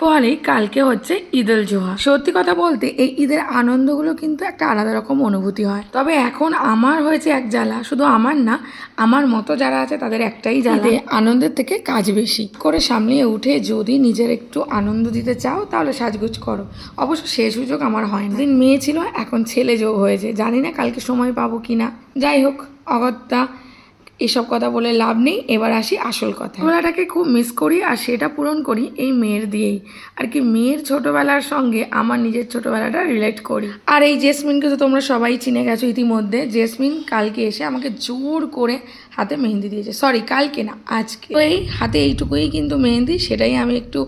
পোহালেই কালকে হচ্ছে ঈদুল জোহা। সত্যি কথা বলতে এই ঈদের আনন্দগুলো কিন্তু একটা আলাদা রকম অনুভূতি হয়। তবে এখন আমার হয়েছে এক জ্বালা। শুধু আমার না আমার মতো যারা আছে তাদের একটাই জ্বালা। আনন্দের থেকে কাজ বেশি। করে সামলিয়ে উঠে যদি নিজের একটু আনন্দ দিতে চাও তাহলে সাজগুজ করো। অবশ্য সে সুযোগ আমার হয় না দিন মেয়ে ছিল এখন ছেলে যোগ হয়েছে। জানি না কালকে সময় পাবো কি না যাই হোক অগত্যা এসব কথা বলে লাভ নেই। এবার আসি আসল কথা ছোটবেলাটাকে খুব মিস করি আর সেটা পূরণ করি এই মেয়ের দিয়েই। আর কি মেয়ের ছোটবেলার সঙ্গে আমার নিজের ছোটবেলাটা রিলেট করি। আর এই জেসমিনকে তো তোমরা সবাই চিনে গেছো ইতিমধ্যে। জেসমিন কালকে এসে আমাকে জোর করে হাতে মেহেন্দি দিয়েছে। সরি কালকে না, আজকে। এই হাতে এইটুকুই কিন্তু মেহেন্দি, সেটাই আমি একটু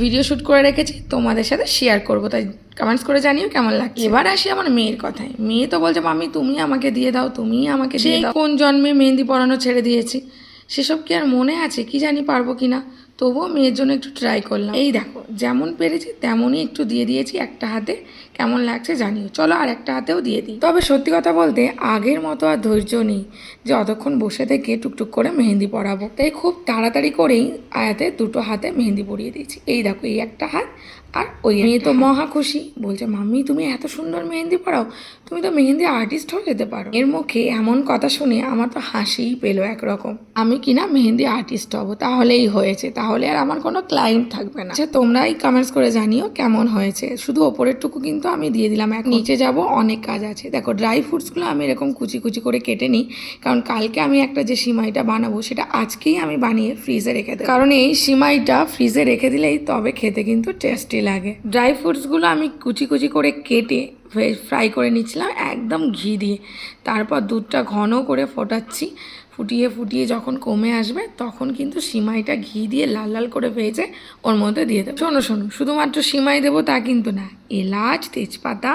ভিডিও শ্যুট করে রেখেছি। তোমাদের সাথে শেয়ার করব, তাই কমেন্টস করে জানিও কেমন লাগছে। এবার আসি আমার মেয়ের কথায়। মেয়ে তো বলছে মামি তুমি আমাকে দিয়ে দাও তুমি আমাকে দিয়ে দাও। কোন জন্মে মেহেন্দি পরানো ছেড়ে দিয়েছি? সেসব কি আর মনে আছে? কি জানি পারব কি না তবুও মেয়ের জন্য একটু ট্রাই করলাম। এই দেখো যেমন পেরেছি তেমনই একটু দিয়ে দিয়েছি একটা হাতে। কেমন লাগছে জানিও। চলো আর একটা হাতেও দিয়ে দিই। তবে সত্যি কথা বলতে আগের মতো আর ধৈর্য নেই যে অতক্ষণ বসে থেকে টুকটুক করে মেহেন্দি পরাবো। তাই খুব তাড়াতাড়ি করেই আয়াতে দুটো হাতে মেহেন্দি পরিয়ে দিয়েছি। এই দেখো এই একটা হাত আর ওই মেয়ে তো মহা খুশি। বলছে মাম্মি তুমি এত সুন্দর মেহেন্দি পড়াও তুমি তো মেহেন্দি আর্টিস্ট হয়ে যেতে পারো। এর মুখে এমন কথা শুনে আমার তো হাসিই পেল একরকম। আমি কিনা মেহেন্দি আর্টিস্ট হব? তাহলেই হয়েছে। তাহলে আর আমার কোনো ক্লায়েন্ট থাকবে না। আচ্ছা তোমরাই কমেন্টস করে জানিও কেমন হয়েছে। শুধু ওপরের টুকু কিন্তু আমি দিয়ে দিলাম। এক নিচে যাব অনেক কাজ আছে। দেখো ড্রাই ফ্রুটসগুলো আমি এরকম কুচি কুচি করে কেটে নিই। কারণ কালকে আমি একটা যে সিমাইটা বানাবো সেটা আজকেই আমি বানিয়ে ফ্রিজে রেখে দেবো। কারণ এই সিমাইটা ফ্রিজে রেখে দিলেই তবে খেতে কিন্তু টেস্টি লাগে। ড্রাই ফ্রুটসগুলো আমি কুচি কুচি করে কেটে ফ্রাই করে নিচ্ছিলাম একদম ঘি দিয়ে। তারপর দুধটা ঘন করে ফোটাচ্ছি। ফুটিয়ে ফুটিয়ে যখন কমে আসবে তখন কিন্তু সিমাইটা ঘি দিয়ে লাল লাল করে ভেজে ওর মধ্যে দিয়ে দেবো। শোনো শোনো শুধুমাত্র সিমাই দেবো তা কিন্তু না। এলাচ, তেজপাতা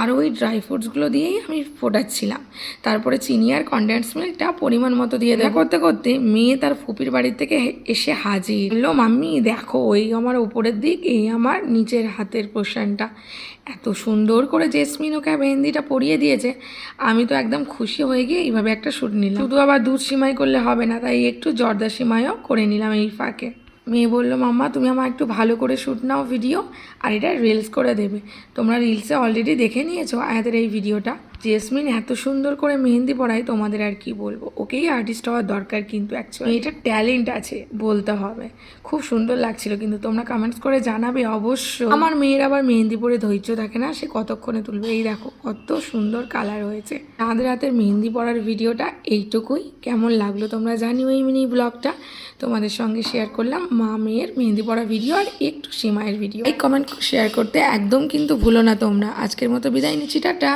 আর ওই ড্রাই ফ্রুটসগুলো দিয়েই আমি ফোটাচ্ছিলাম। তারপরে চিনি আর কনডেন্স মিল্কটা পরিমাণ মতো দিয়ে দেওয়া করতে করতে মেয়ে তার ফুপির বাড়ির থেকে এসে হাজির। বলল, মাম্মি, দেখো, ওই আমার উপরের দিক, এই আমার নিচের হাতের পোর্শনটা এত সুন্দর করে জেসমিন ওকে মেহেন্দিটা পরিয়ে দিয়েছে। আমি তো একদম খুশি হয়ে গিয়ে এইভাবে একটা শ্যুট নিলাম। শুধু আবার দুধ সিমাই করলে হবে না, তাই একটু জর্দা সিমাইও করে নিলাম এই ফাঁকে। মেয়ে বলল, মাম্মা, তুমি আমার একটু ভালো করে শ্যুট নাও ভিডিও আর এটা রিলস করে দেবে। তোমরা রিলসে অলরেডি দেখে নিয়েছো আয়াদের এই ভিডিওটা। জেসমিন এত সুন্দর করে মেহেন্দি পড়ায় তোমাদের আর কি বলব? ওকেই আর্টিস্ট হওয়ার দরকার কিন্তু অ্যাকচুয়ালি এটা ট্যালেন্ট আছে বলতে হবে। খুব সুন্দর লাগছিল কিন্তু তোমরা কমেন্টস করে জানাবে অবশ্যই। আমার মেয়ের আবার মেহেন্দি পরে ধৈর্য থাকে না সে কতক্ষণে তুলবে? এই দেখো কত সুন্দর কালার হয়েছে। আমাদের হাতের মেহেন্দি পড়ার ভিডিওটা এইটুকুই। কেমন লাগল তোমরা জানিও এই মিনি ব্লগটা তোমাদের সঙ্গে শেয়ার করলাম মা মেয়ের মেহেন্দি পড়া ভিডিও আর একটু সীমায়ের ভিডিও এই কমেন্ট শেয়ার করতে একদম কিন্তু ভুলো না তোমরা। আজকের মতো বিদায় নিচ্ছি টাটা।